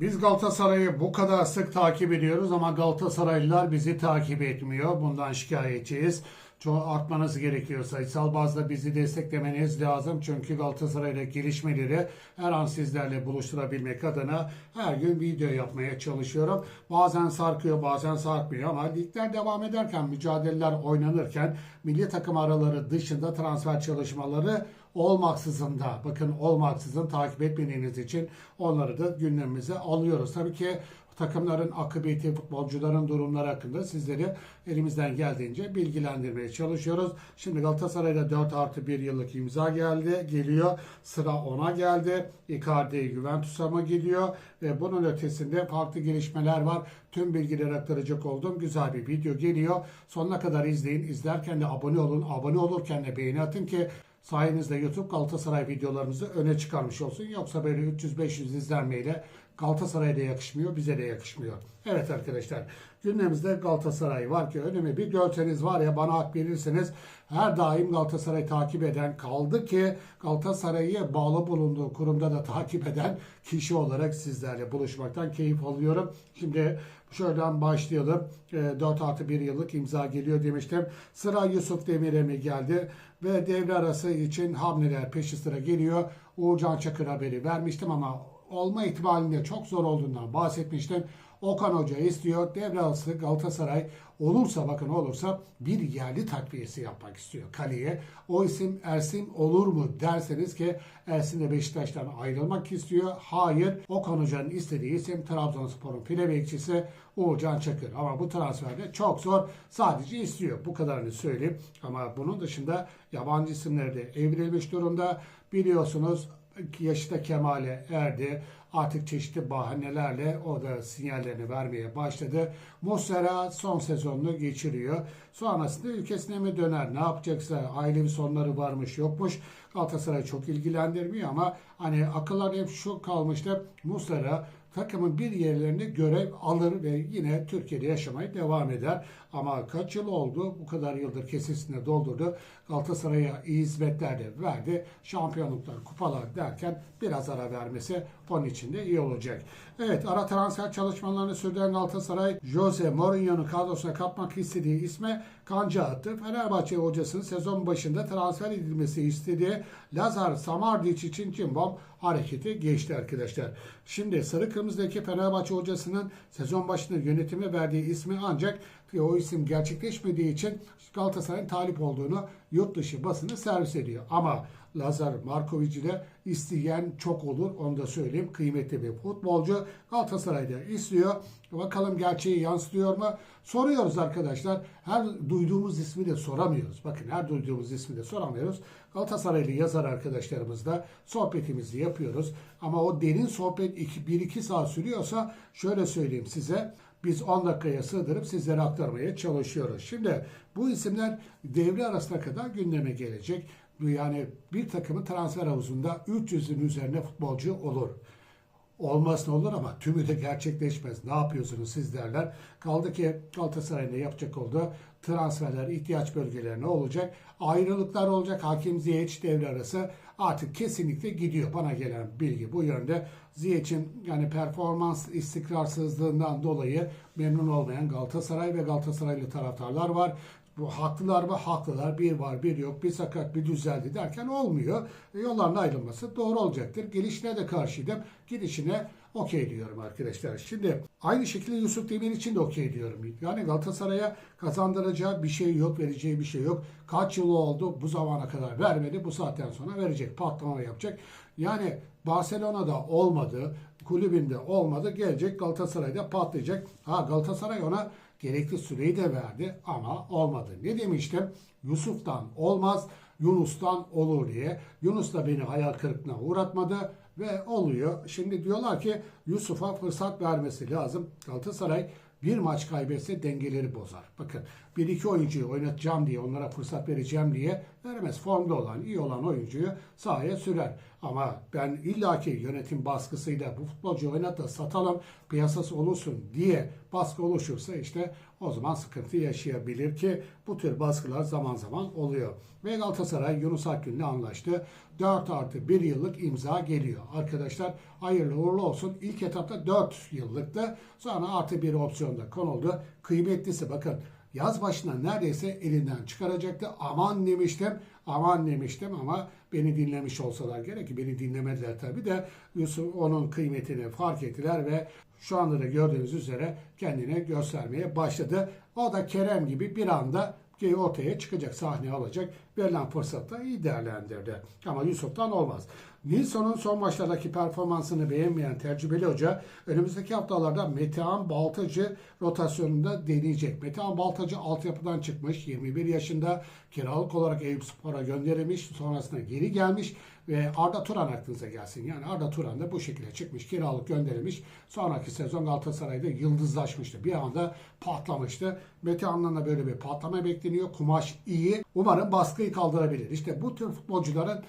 Biz Galatasaray'ı bu kadar sık takip ediyoruz ama Galatasaraylılar bizi takip etmiyor. Bundan şikayetçiyiz. Çoğu artmanız gerekiyor. Sayısal bazda bizi desteklemeniz lazım. Çünkü Galatasaray'la gelişmeleri her an sizlerle buluşturabilmek adına her gün video yapmaya çalışıyorum. Bazen sarkıyor bazen sarkmıyor ama ligler devam ederken, mücadeleler oynanırken milli takım araları dışında transfer çalışmaları olmaksızın da bakın olmaksızın takip etmediğiniz için onları da gündemimize alıyoruz. Tabii ki takımların akıbeti, futbolcuların durumları hakkında sizleri elimizden geldiğince bilgilendirmeye çalışıyoruz. Şimdi Galatasaray'da 4 artı 1 yıllık imza geldi, geliyor. Sıra ona geldi. Icardi Juventus'a mı gidiyor? Ve bunun ötesinde farklı gelişmeler var. Tüm bilgileri aktaracak olduğum güzel bir video geliyor. Sonuna kadar izleyin. İzlerken de abone olun. Abone olurken de beğeni atın ki Sayenizde YouTube Galatasaray videolarımızı öne çıkarmış olsun. Yoksa böyle 300-500 izlenmeyle Galatasaray'a da yakışmıyor, bize de yakışmıyor. Evet arkadaşlar, gündemimizde Galatasaray var ki önüme bir görseniz var ya bana hak verirseniz her daim Galatasaray takip eden kaldı ki Galatasaray'ı bağlı bulunduğu kurumda da takip eden kişi olarak sizlerle buluşmaktan keyif alıyorum. Şimdi şuradan başlayalım. E, 4 artı 1 yıllık imza geliyor demiştim. Sıra Yusuf Demir'e mi geldi? Ve devre arası için hamleler peşi sıra geliyor. Uğurcan Çakır haberi vermiştim ama olma ihtimalinde çok zor olduğundan bahsetmiştim. Okan Hoca istiyor. Devre arası Galatasaray olursa bakın olursa bir yerli takviyesi yapmak istiyor kaleye. O isim Ersin olur mu derseniz ki Ersin de Beşiktaş'tan ayrılmak istiyor. Hayır. Okan Hoca'nın istediği isim Trabzonspor'un file bekçisi Uğurcan Çakır. Ama bu transferde çok zor. Sadece istiyor. Bu kadarını söyleyeyim. Ama bunun dışında yabancı isimleri de evrilmiş durumda. Biliyorsunuz yaşı da kemale erdi. Artık çeşitli bahanelerle o da sinyallerini vermeye başladı. Muslera son sezonunu geçiriyor. Sonrasında ülkesine mi döner? Ne yapacaksa ailevi sonları varmış yokmuş. Galatasaray çok ilgilendirmiyor ama hani akıllar hep şu kalmıştı. Muslera takımın bir yerlerinde görev alır ve yine Türkiye'de yaşamaya devam eder. Ama kaç yıl oldu? Bu kadar yıldır kesesinde doldurdu. Galatasaray'a iyi hizmetler de verdi. Şampiyonluklar, kupalar derken biraz ara vermesi onun için de iyi olacak. Evet ara transfer çalışmalarını sürdüren Galatasaray Jose Mourinho'nun kadrosuna katmak istediği isme kanca attı. Fenerbahçe hocasının sezon başında transfer edilmesi istediği Lazar Samardic için Cimbom hareketi geçti arkadaşlar. Şimdi sarı kırmızıdaki Fenerbahçe hocasının sezon başında yönetime verdiği ismi ancak o isim gerçekleşmediği için Galatasaray'ın talip olduğunu yurt dışı basını servis ediyor. Ama Lazar Markovic ile isteyen çok olur. Onu da söyleyeyim. Kıymetli bir futbolcu. Galatasaray'da istiyor. Bakalım gerçeği yansıtıyor mu? Soruyoruz arkadaşlar. Her duyduğumuz ismi de soramıyoruz. Bakın her duyduğumuz ismi de soramıyoruz. Galatasaraylı yazar arkadaşlarımızla sohbetimizi yapıyoruz. Ama o derin sohbet 1-2 saat sürüyorsa şöyle söyleyeyim size. Biz 10 dakikaya sığdırıp sizlere aktarmaya çalışıyoruz. Şimdi bu isimler devre arasına kadar gündeme gelecek. Yani bir takımın transfer havuzunda 300'ün üzerine futbolcu olur. Olmazsa olur ama tümü de gerçekleşmez. Ne yapıyorsunuz siz derler. Kaldı ki Galatasaray'ın yapacak olduğu transferler ihtiyaç bölgelerine olacak. Ayrılıklar olacak. Hakim Ziyech devre arası artık kesinlikle gidiyor. Bana gelen bilgi bu yönde. Ziyech'in yani performans istikrarsızlığından dolayı memnun olmayan Galatasaray ve Galatasaraylı taraftarlar var. Bu haklılar mı? Haklılar. Bir var, bir yok. Bir sakat, bir düzeldi derken olmuyor. E, yolların ayrılması doğru olacaktır. Gelişine de karşıydım. Gidişine okey diyorum arkadaşlar. Şimdi aynı şekilde Yusuf Demir için de okey diyorum. Yani Galatasaray'a kazandıracağı bir şey yok, vereceği bir şey yok. Kaç yıl oldu bu zamana kadar vermedi. Bu saatten sonra verecek, patlama yapacak. Yani Barcelona'da olmadı, kulübünde olmadı. Gelecek Galatasaray'da patlayacak. Ha Galatasaray ona gerekli süreyi de verdi ama olmadı. Ne demiştim? Yusuf'tan olmaz, Yunus'tan olur diye. Yunus da beni hayal kırıklığına uğratmadı ve oluyor. Şimdi diyorlar ki Yusuf'a fırsat vermesi lazım. Galatasaray bir maç kaybetse dengeleri bozar. Bakın bir iki oyuncuyu oynatacağım diye onlara fırsat vereceğim diye veremez. Formda olan, iyi olan oyuncuyu sahaya sürer. Ama ben illaki yönetim baskısıyla bu futbolcu oynat da satalım, piyasası olursun diye baskı oluşursa işte o zaman sıkıntı yaşayabilir ki bu tür baskılar zaman zaman oluyor. Ve Galatasaray Yunus Akgün'le anlaştı. 4 artı 1 yıllık imza geliyor. Arkadaşlar hayırlı uğurlu olsun. İlk etapta 4 yıllıktı. Sonra artı bir opsiyonda konuldu. Kıymetlisi bakın yaz başına neredeyse elinden çıkaracaktı. Aman demiştim, aman demiştim ama beni dinlemiş olsalar gerek ki beni dinlemediler tabii de Yusuf onun kıymetini fark ettiler ve şu anda da gördüğünüz üzere kendine göstermeye başladı. O da Kerem gibi bir anda ortaya çıkacak, sahne alacak. Verilen fırsatta iyi değerlendirdi. Ama Yusuf'tan olmaz. Nilsson'un son maçlardaki performansını beğenmeyen tecrübeli hoca önümüzdeki haftalarda Metehan Baltacı rotasyonunda deneyecek. Metehan Baltacı altyapıdan çıkmış. 21 yaşında kiralık olarak Eyüp Spor'a gönderilmiş. Sonrasında geri gelmiş ve Arda Turan aklınıza gelsin. Yani Arda Turan da bu şekilde çıkmış, kiralık gönderilmiş. Sonraki sezon Galatasaray'da yıldızlaşmıştı. Bir anda patlamıştı. Metehan'dan da böyle bir patlama bekleniyor. Kumaş iyi. Umarım baskıyı kaldırabilir. İşte bu tür futbolcuların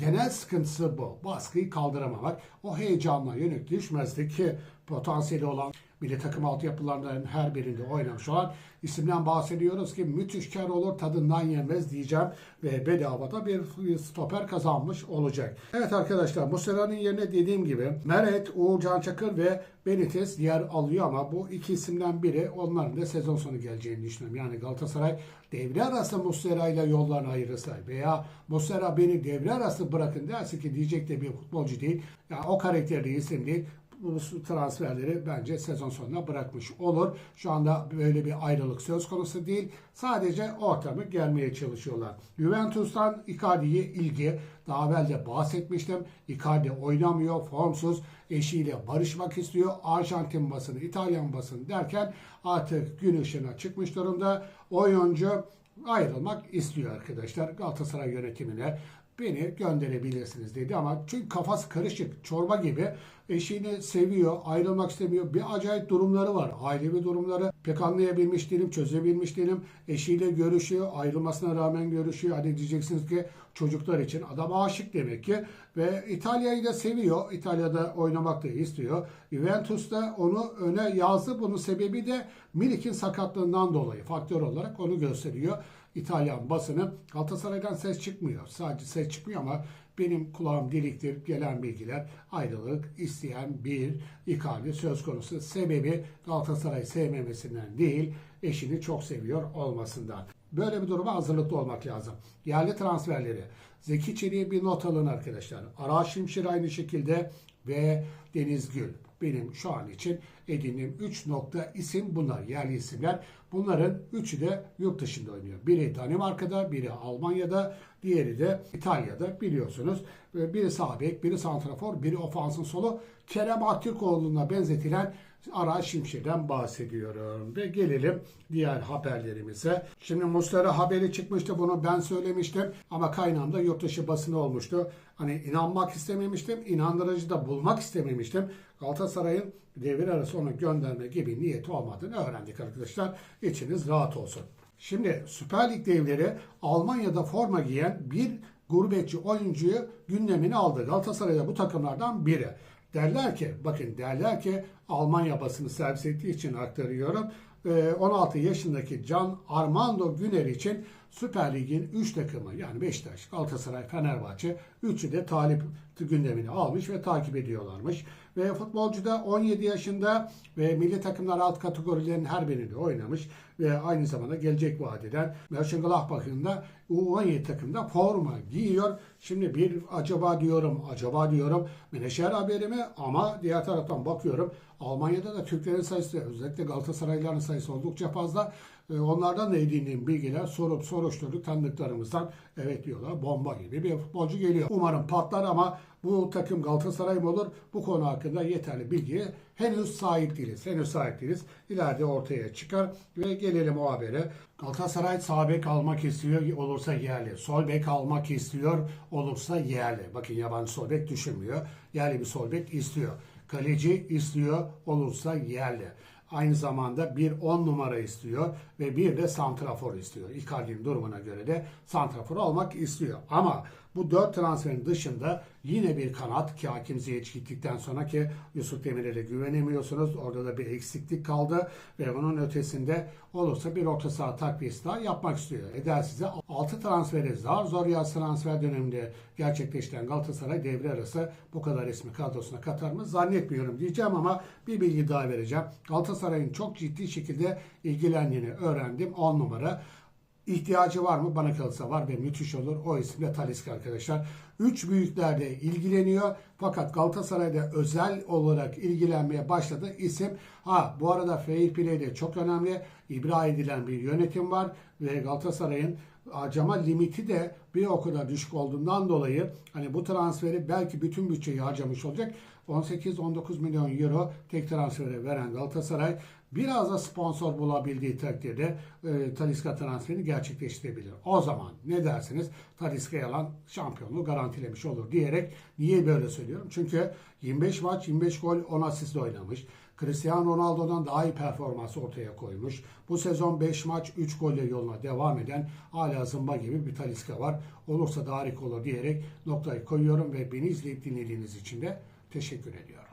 genel sıkıntısı bu. Baskıyı kaldıramamak. O heyecanla yenik düşmezdi ki potansiyeli olan milli takım altyapılarının her birinde oynamış olan isimden bahsediyoruz ki müthiş kar olur tadından yenmez diyeceğim ve bedavada bir stoper kazanmış olacak. Evet arkadaşlar Muslera'nın yerine dediğim gibi Meret, Uğurcan Çakır ve Benitez yer alıyor ama bu iki isimden biri onların da sezon sonu geleceğini düşünüyorum. Yani Galatasaray devre arası Muslera ile yollarını ayırırsa veya Muslera beni devre arası bırakın derse ki diyecek de bir futbolcu değil. Yani o karakterde isim değil bu transferleri bence sezon sonuna bırakmış olur. Şu anda böyle bir ayrılık söz konusu değil. Sadece ortamı gelmeye çalışıyorlar. Juventus'tan Icardi'ye ilgi. Daha evvel de bahsetmiştim. Icardi oynamıyor, formsuz. Eşiyle barışmak istiyor. Arjantin basını, İtalyan basını derken artık gün ışığına çıkmış durumda. Oyuncu ayrılmak istiyor arkadaşlar Galatasaray yönetimine beni gönderebilirsiniz dedi. Ama çünkü kafası karışık çorba gibi. Eşini seviyor ayrılmak istemiyor. Bir acayip durumları var. Ailevi durumları pek anlayabilmiş değilim çözebilmiş değilim. Eşiyle görüşüyor ayrılmasına rağmen görüşüyor. Hadi diyeceksiniz ki çocuklar için adam aşık demek ki. Ve İtalya'yı da seviyor. İtalya'da oynamak da istiyor. Juventus da onu öne yazdı. Bunun sebebi de Milik'in sakatlığından dolayı faktör olarak onu gösteriyor İtalyan basını Galatasaray'dan ses çıkmıyor. Sadece ses çıkmıyor ama benim kulağım deliktir gelen bilgiler ayrılık isteyen bir Icardi söz konusu. Sebebi Galatasaray sevmemesinden değil eşini çok seviyor olmasından. Böyle bir duruma hazırlıklı olmak lazım. Yerli transferleri. Zeki Çelik'e bir not alın arkadaşlar. Ara Şimşir aynı şekilde ve Deniz Gül. Benim şu an için edindiğim 3 nokta isim bunlar. Yerli isimler. Bunların üçü de yurt dışında oynuyor. Biri Danimarka'da, biri Almanya'da, diğeri de İtalya'da biliyorsunuz. Biri sağ bek, biri santrafor, biri ofansın solu. Kerem Aktürkoğlu'na benzetilen Ara Şimşek'ten bahsediyorum. Ve gelelim diğer haberlerimize. Şimdi Muslera haberi çıkmıştı bunu ben söylemiştim. Ama kaynağımda yurt dışı basını olmuştu. Hani inanmak istememiştim. inandırıcı da bulmak istememiştim. Galatasaray'ın devir arası onu gönderme gibi niyeti olmadığını öğrendik arkadaşlar. İçiniz rahat olsun. Şimdi Süper Lig devleri Almanya'da forma giyen bir gurbetçi oyuncuyu gündemine aldı. Galatasaray'da bu takımlardan biri. Derler ki, bakın derler ki Almanya basını servis ettiği için aktarıyorum. 16 yaşındaki Can Armando Güner için Süper Lig'in 3 takımı yani Beşiktaş, Galatasaray, Fenerbahçe üçü de talip gündemini almış ve takip ediyorlarmış. Ve futbolcu da 17 yaşında ve milli takımlar alt kategorilerin her birinde oynamış ve aynı zamanda gelecek vadeden Mönchengladbach'ın da U17 takımda forma giyiyor. Şimdi bir acaba diyorum, acaba diyorum menajer haberi mi ama diğer taraftan bakıyorum Almanya'da da Türklerin sayısı özellikle Galatasaraylıların sayısı oldukça fazla. E, onlardan da edindiğim bilgiler sorup soruşturduk tanıdıklarımızdan evet diyorlar bomba gibi bir futbolcu geliyor. Umarım patlar ama bu takım Galatasaray mı olur? Bu konu hakkında yeterli bilgiye henüz sahip değiliz. Henüz sahip değiliz. İleride ortaya çıkar ve gelelim o habere. Galatasaray sağ bek almak istiyor olursa yerli. Sol bek almak istiyor olursa yerli. Bakın yabancı sol bek düşünmüyor. Yerli bir sol bek istiyor. Kaleci istiyor olursa yerli. Aynı zamanda bir 10 numara istiyor ve bir de santrafor istiyor. Icardi'nin durumuna göre de santrafor olmak istiyor. Ama bu 4 transferin dışında yine bir kanat ki Hakim Ziyech gittikten sonra ki Yusuf Demirel'e güvenemiyorsunuz. Orada da bir eksiklik kaldı ve onun ötesinde olursa bir orta saha takviyesi daha yapmak istiyor. Eder size 6 transferi zar zor yaz transfer döneminde gerçekleştiren Galatasaray devre arası bu kadar ismi kadrosuna katar mı zannetmiyorum diyeceğim ama bir bilgi daha vereceğim. Galatasaray'ın çok ciddi şekilde ilgilendiğini öğrendim. 10 numara. İhtiyacı var mı? Bana kalırsa var ve müthiş olur. O isim de Taliska arkadaşlar. Üç büyüklerde ilgileniyor. Fakat Galatasaray'da özel olarak ilgilenmeye başladı isim. Ha bu arada fair play de çok önemli. İbra edilen bir yönetim var ve Galatasaray'ın harcama limiti de bir o kadar düşük olduğundan dolayı hani bu transferi belki bütün bütçeyi harcamış olacak. 18-19 milyon euro tek transfere veren Galatasaray biraz da sponsor bulabildiği takdirde e, Talisca transferini gerçekleştirebilir. O zaman ne dersiniz? Talisca'ya alan şampiyonluğu garantilemiş olur diyerek niye böyle söylüyorum? Çünkü 25 maç 25 gol 10 asist oynamış. Cristiano Ronaldo'dan daha iyi performansı ortaya koymuş. Bu sezon 5 maç 3 golle yoluna devam eden hala zımba gibi bir Talisca var. Olursa da harika olur diyerek noktayı koyuyorum ve beni izleyip dinlediğiniz için de teşekkür ediyorum.